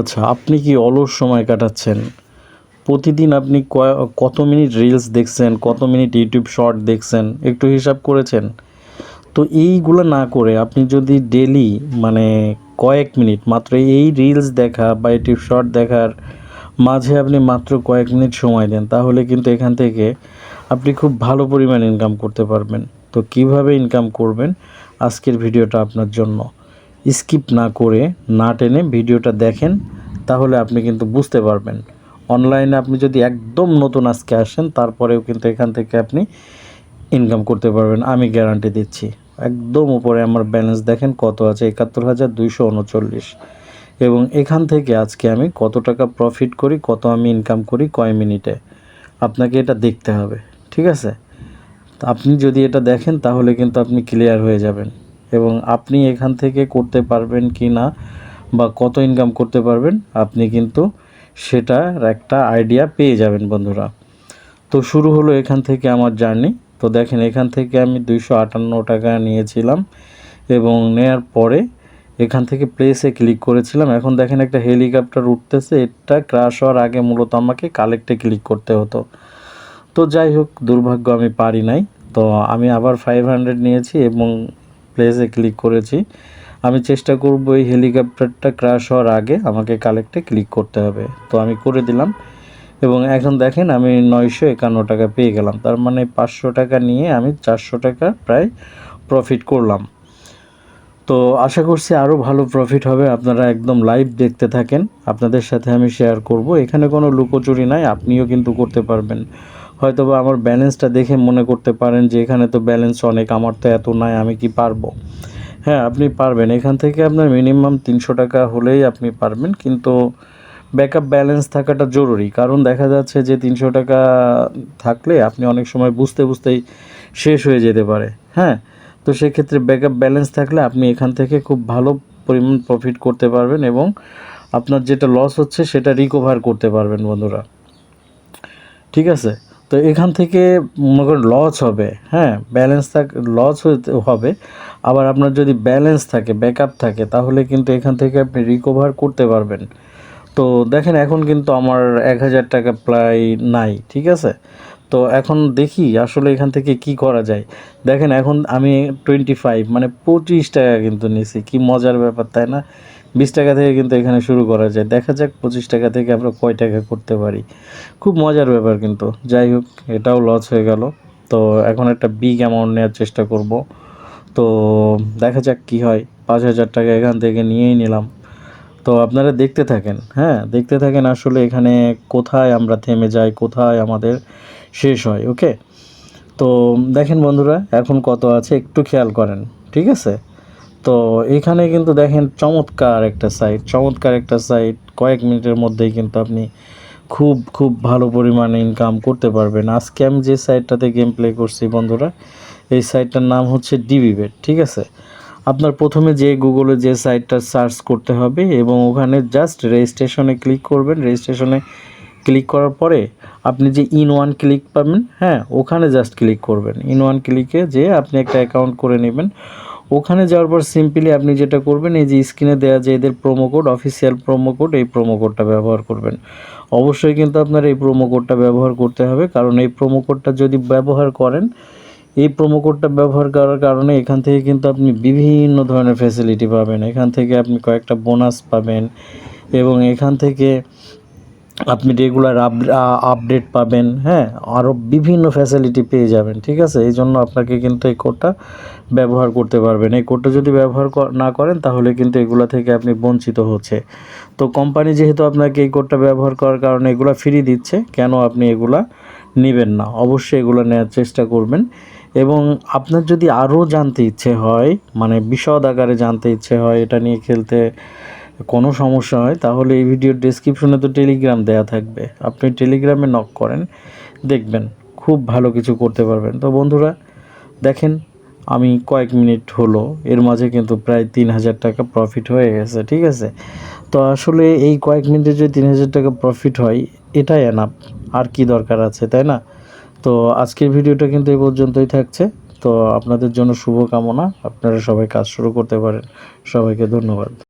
আচ্ছা আপনি কি অলস সময় কাটাচ্ছেন? প্রতিদিন আপনি কত মিনিট রিলস দেখছেন, কত মিনিট ইউটিউব শর্ট দেখছেন, একটু হিসাব করেছেন? তো এইগুলো না করে আপনি যদি ডেলি মানে কয়েক মিনিট মাত্র এই রিলস দেখা বা ইউটিউব শর্ট দেখার মাঝে আপনি মাত্র কয়েক মিনিট সময় দেন, তাহলে কিন্তু এখান থেকে আপনি খুব ভালো পরিমাণ ইনকাম করতে পারবেন। তো কীভাবে ইনকাম করবেন? আজকের ভিডিওটা আপনার জন্য। স্কিপ না করে না টেনে ভিডিওটা দেখেন, তাহলে আপনি কিন্তু বুঝতে পারবেন। অনলাইনে আপনি যদি একদম নতুন আজকে আসেন, তারপরেও কিন্তু এখান থেকে আপনি ইনকাম করতে পারবেন, আমি গ্যারান্টি দিচ্ছি। একদম উপরে আমার ব্যালেন্স দেখেন কত আছে, একাত্তর হাজার দুইশো উনচল্লিশ। এবং এখান থেকে আজকে আমি কত টাকা প্রফিট করি, কত আমি ইনকাম করি, কয় মিনিটে। আপনাকে এটা দেখতে হবে, ঠিক আছে? আপনি যদি এটা দেখেন, তাহলে কিন্তু আপনি ক্লিয়ার হয়ে যাবেন। এবং আপনি এখান থেকে করতে পারবেন কি না বা কত ইনকাম করতে পারবেন, আপনি কিন্তু সেটার একটা আইডিয়া পেয়ে যাবেন বন্ধুরা। তো শুরু হলো এখান থেকে আমার জার্নি তো দেখেন এখান থেকে আমি দুইশো আটান্ন টাকা নিয়েছিলাম এবং নেয়ার পরে এখান থেকে প্লেসে ক্লিক করেছিলাম। এখন দেখেন একটা হেলিকপ্টার উঠতেছে, এটা ক্রাশ হওয়ার আগে মূলত আমাকে কালেক্টে ক্লিক করতে হতো। তো যাই হোক, দুর্ভাগ্য আমি পারি নাই। তো আমি আবার ফাইভ হান্ড্রেড নিয়েছি এবং প্লেসে ক্লিক করেছি। আমি চেষ্টা করব এই হেলিকপ্টারটা ক্রাশ হওয়ার আগে আমাকে কালেক্টে ক্লিক করতে হবে। তো আমি করে দিলাম এবং এখন দেখেন আমি নয়শো একান্ন টাকা পেয়ে গেলাম। তার মানে পাঁচশো টাকা নিয়ে আমি চারশো টাকা প্রায় প্রফিট করলাম। তো আশা করছি আরও ভালো প্রফিট হবে। আপনারা একদম লাইভ দেখতে থাকেন। আপনাদের সাথে আমি শেয়ার করব। এখানে কোনো লুকোচুরি নাই। আপনিও কিন্তু করতে পারবেন। হয়তো বা আমার ব্যালেন্সটা দেখে মনে করতে পারেন যে এখানে তো ব্যালেন্স অনেক, আমার তো এত নাই, আমি কি পারব? হ্যাঁ আপনি পারবেন। এখান থেকে আপনার মিনিমাম তিনশো টাকা হলেই আপনি পারবেন, কিন্তু ব্যাকআপ ব্যালেন্স থাকাটা জরুরি। কারণ দেখা যাচ্ছে যে তিনশো টাকা থাকলে আপনি অনেক সময় বুঝতে বুঝতেই শেষ হয়ে যেতে পারে। হ্যাঁ তো সেক্ষেত্রে ব্যাকআপ ব্যালেন্স থাকলে আপনি এখান থেকে খুব ভালো পরিমাণ প্রফিট করতে পারবেন এবং আপনার যেটা লস হচ্ছে সেটা রিকভার করতে পারবেন বন্ধুরা। ঠিক আছে? তো এখান থেকে মনে করেন লস হবে হ্যাঁ ব্যালেন্স থাক লস হবে। আবার আপনার যদি ব্যালেন্স থাকে ব্যাকআপ থাকে, তাহলে কিন্তু এখান থেকে আপনি রিকভার করতে পারবেন। তো দেখেন এখন কিন্তু আমার এক হাজার টাকা প্রায় নাই, ঠিক আছে? তো এখন দেখি আসলে এখান থেকে কি করা যায়। দেখেন এখন আমি টোয়েন্টি ফাইভ মানে পঁচিশ টাকা কিন্তু নিছি, কি মজার ব্যাপার, তাই না? বিশ টাকা থেকে কিন্তু এখানে শুরু করা যায়। দেখা যাক পঁচিশ টাকা থেকে আমরা কয় টাকা করতে পারি। খুব মজার ব্যাপার কিন্তু। যাই হোক, এটাও লস হয়ে গেল। তো এখন একটা বিগ অ্যামাউন্ট নেওয়ার চেষ্টা করব। তো দেখা যাক কি হয়। পাঁচ হাজার টাকা এখান থেকে নিয়েই নিলাম। তো আপনারা দেখতে থাকেন হ্যাঁ? দেখতে থাকেন আসলে এখানে কোথায় আমরা থেমে যাই, কোথায় আমাদের শেষ হয় ওকে তো দেখেন বন্ধুরা, এখন কত আছে একটু খেয়াল করেন, ঠিক আছে? তো এখানে কিন্তু দেখেন চমৎকার একটা সাইট চমৎকার একটা সাইট কয়েক মিনিটের মধ্যেই কিন্তু আপনি খুব খুব ভালো পরিমাণে ইনকাম করতে পারবেন। আজকে আমি যে সাইটটাতে গেম প্লে করছি বন্ধুরা, এই সাইটটার নাম হচ্ছে ডিবিবেট ঠিক আছে? আপনার প্রথমে যে গুগলে যে সাইটটা সার্চ করতে হবে এবং ওখানে জাস্ট রেজিস্ট্রেশনে ক্লিক করবেন। রেজিস্ট্রেশনে ক্লিক করার পরে আপনি যে ইন ওয়ান ক্লিক পাবেন হ্যাঁ ওখানে জাস্ট ক্লিক করবেন। ইন ওয়ান ক্লিকে যে আপনি একটা অ্যাকাউন্ট করে নেবেন। ওখানে যাওয়ার পর সিম্পলি আপনি যেটা করবেন, এই যে স্ক্রিনে দেওয়া যে এদের promo code official promo code এই প্রোমো কোডটা ব্যবহার করবেন। অবশ্যই কিন্তু আপনার এই প্রোমো কোডটা ব্যবহার করতে হবে, কারণ এই প্রোমো কোডটা যদি ব্যবহার করেন, এই প্রোমো কোডটা ব্যবহার করার কারণে এখান থেকে কিন্তু আপনি বিভিন্ন ধরনের ফ্যাসিলিটি পাবেন। এখান থেকে আপনি কয়েকটা বোনাস পাবেন এবং এখান থেকে আপনি রেগুলার আপডেট পাবেন হ্যাঁ? আরও বিভিন্ন ফ্যাসিলিটি পেয়ে যাবেন, ঠিক আছে? এই জন্য আপনাকে কিন্তু এই কোডটা ব্যবহার করতে পারবেন। এই কোডটা যদি ব্যবহার না করেন, তাহলে কিন্তু এগুলো থেকে আপনি বঞ্চিত হচ্ছে। তো কোম্পানি যেহেতু আপনাকে এই কোডটা ব্যবহার করার কারণে এগুলো ফ্রি দিচ্ছে, কেন আপনি এগুলা নেবেন না? অবশ্যই এগুলো নেওয়ার চেষ্টা করবেন। এবং আপনার যদি আরও জানতে ইচ্ছে হয় মানে বিশদ আকারে জানতে ইচ্ছে হয়, এটা নিয়ে খেলতে কোনো সমস্যা হয়, তাহলে এই ভিডিওর ডেসক্রিপশনে তো টেলিগ্রাম দেয়া থাকবে। আপনি টেলিগ্রামে নক করেন, দেখবেন খুব ভালো কিছু করতে পারবেন। তো বন্ধুরা, দেখেন, আমি কয়েক মিনিট হলো, এর মাঝে কিন্তু প্রায় তিন হাজার টাকা প্রফিট হয়ে গেছে, ঠিক আছে? তো আসলে এই কয়েক মিনিটে যদি তিন হাজার টাকা প্রফিট হয়, এটাই এনাফ আর কি দরকার আছে, তাই না? তো আজকের ভিডিওটা কিন্তু এই পর্যন্তই থাকছে। তো আপনাদের জন্য শুভকামনা, আপনারা সবাই কাজ শুরু করতে পারেন। সবাইকে ধন্যবাদ।